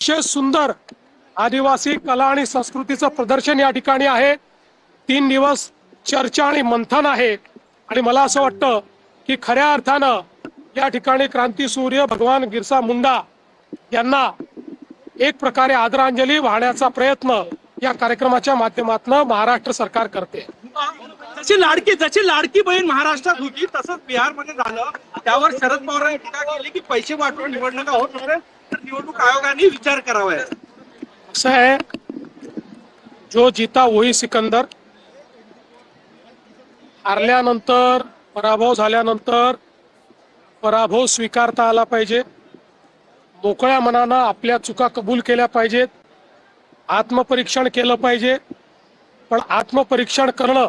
अतिशय सुंदर आदिवासी कला आणि संस्कृतीचं प्रदर्शन या ठिकाणी आहे. तीन दिवस चर्चा आणि मंथन आहे. आणि मला असं वाटतं की खऱ्या अर्थानं या ठिकाणी क्रांती सूर्य भगवान गिरसा मुंडा यांना एक प्रकारे आदरांजली वाहण्याचा प्रयत्न या कार्यक्रमाच्या माध्यमातून महाराष्ट्र सरकार करते. जशी लाडकी जशी लाडकी बहीण महाराष्ट्रात होती तसंच बिहारमध्ये झालं. त्यावर शरद पवारांनी टीका केली की पैसे वाटून निवडणुका होत नसेल तर निवडणूक आयोगाने विचार करावा. असं आहे जो जीता वही सिकंदर. हारल्यानंतर पराभव झाल्यानंतर पराभव स्वीकारता आला पाहिजे. मोकळ्या मनानं आपल्या चुका कबूल केल्या पाहिजेत. आत्मपरीक्षण केलं पाहिजे. पण आत्मपरीक्षण करणं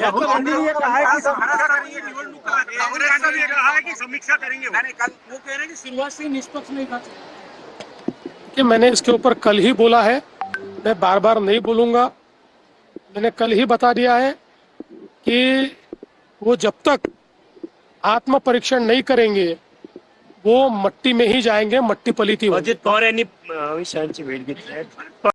है कि महाराष्ट्र में निवडणुका आहे. राहुल गांधी ने कहा है कि समीक्षा करेंगे वो। वो कह रहे हैं कि शुरुआत से निष्पक्ष नहीं था। कि मैंने इसके ऊपर कल ही बोला है। मैं बार बार नहीं बोलूँगा। मैंने कल ही बता दिया है कि वो जब तक आत्म परीक्षण नहीं करेंगे वो मट्टी में ही जाएँगे मट्टी पलीती होगी अजित पवार यांनी भेट घेतली आहे.